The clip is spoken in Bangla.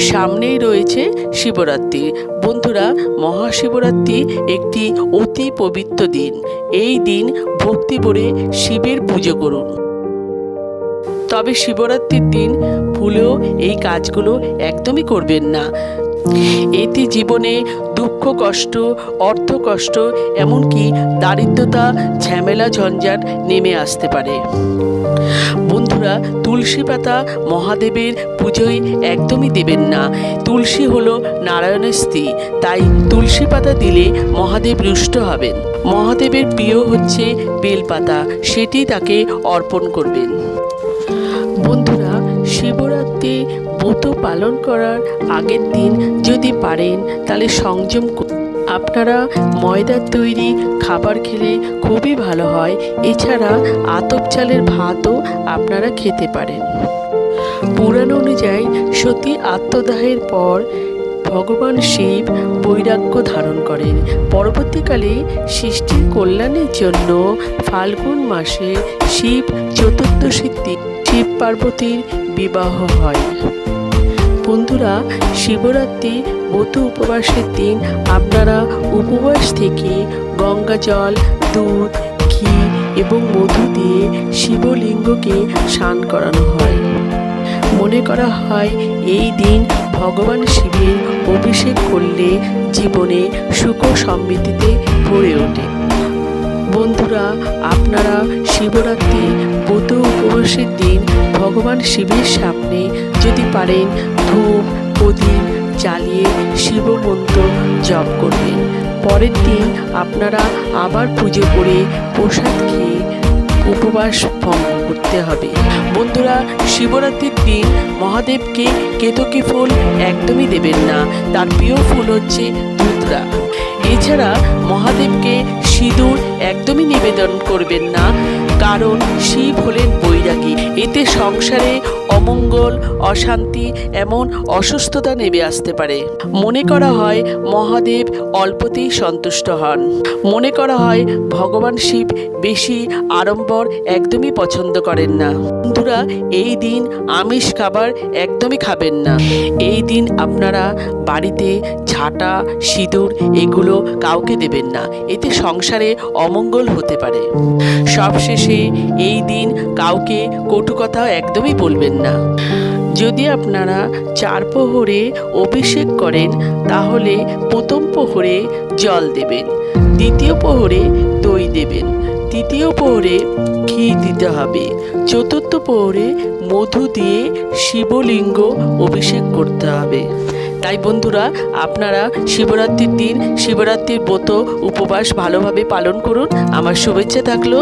সামনেই রয়েছে শিবরাত্রি। বন্ধুরা, মহাশিবরাত্রি একটি অতি পবিত্র দিন। এই দিন ভক্তি ভরে শিবের পুজো করুন। তবে শিবরাত্রির দিন ভুলেও এই কাজগুলো একদমই করবেন না। এতে জীবনে দুঃখ কষ্ট, অর্থ কষ্ট, এমনকি দারিদ্রতা, ঝামেলা, ঝঞ্ঝাট নেমে আসতে পারে। বন্ধুরা, তুলসী পাতা মহাদেবের পুজোয় একদমই দেবেন না। তুলসী হলো নারায়ণের স্ত্রী, তাই তুলসী পাতা দিলে মহাদেব রুষ্ট হবেন। মহাদেবের প্রিয় হচ্ছে বেলপাতা, সেটি তাকে অর্পণ করবেন। বন্ধুরা শিবরাত্রি ব্রত পালন করার আগের দিন যদি পারেন, তাহলে সংযম আপনারা ময়দার তৈরি খাবার খেলে খুবই ভালো হয়। এছাড়া আতপ চালের ভাতও আপনারা খেতে পারেন। পুরাণ অনুযায়ী সতী আত্মদাহের পর ভগবান শিব বৈরাগ্য ধারণ করেন। পরবর্তীকালে সৃষ্টির কল্যাণের জন্য ফাল্গুন মাসে শিব চতুর্দশীতে শিব পার্বতীর বিবাহ হয়। বন্ধুরা, শিবরাত্রি ব্রত উপবাসের দিন আপনারা উপবাস থেকে গঙ্গা জল, দুধ, ঘি এবং মধু দিয়ে শিবলিঙ্গকে স্নান করানো হয়। মনে করা হয়, এই দিন ভগবান শিবের অভিষেক করলে জীবনে সুখ সমৃদ্ধিতে ভরে ওঠে। বন্ধুরা, আপনারা শিবরাত্রি ব্রত উপবাসের দিন ভগবান শিবের সামনে যদি পারেন ধূপ, প্রদীপ জ্বালিয়ে শিবমন্ত্র জপ করবেন। পরের দিন আপনারা আবার পুজো করে প্রসাদ খেয়ে উপবাস ভঙ্গ করতে হবে। বন্ধুরা, শিবরাত্রির দিন মহাদেবকে কেতকী ফুল একদমই দেবেন না। তার প্রিয় ফুল হচ্ছে ধুতরা। এছাড়া মহাদেবকে সিঁদুর একদমই নিবেদন করবেন না, কারণ শিব হলেন বৈরাগী। এতে সংসারে অমঙ্গল, অশান্তি, এমন অসুস্থতা নেমে আসতে পারে। মনে করা হয় মহাদেব অল্পতেই সন্তুষ্ট হন। মনে করা হয় ভগবান শিব বেশি আড়ম্বর একদমই পছন্দ করেন না। বন্ধুরা, এই দিন আমিষ খাবার একদমই খাবেন না। এই দিন আপনারা বাড়িতে ঝাঁটা, সিঁদুর এগুলো কাউকে দেবেন না। এতে সংসারে অমঙ্গল হতে পারে। সবশেষে এই দিন কাউকে কটু কথা একদমই বলবেন না। যদি আপনারা চার প্রহরে অভিষেক করেন, তাহলে প্রথম প্রহরে জল দেবেন। দ্বিতীয় প্রহরে দেবেন তৃতীয় প্রহরে ঘি দিতে হবে। চতুর্থ প্রহরে মধু দিয়ে শিবলিঙ্গ অভিষেক করতে হবে। তাই বন্ধুরা, আপনারা শিবরাত্রির দিন শিবরাত্রির ব্রত উপবাস ভালোভাবে পালন করুন। আমার শুভেচ্ছা থাকল।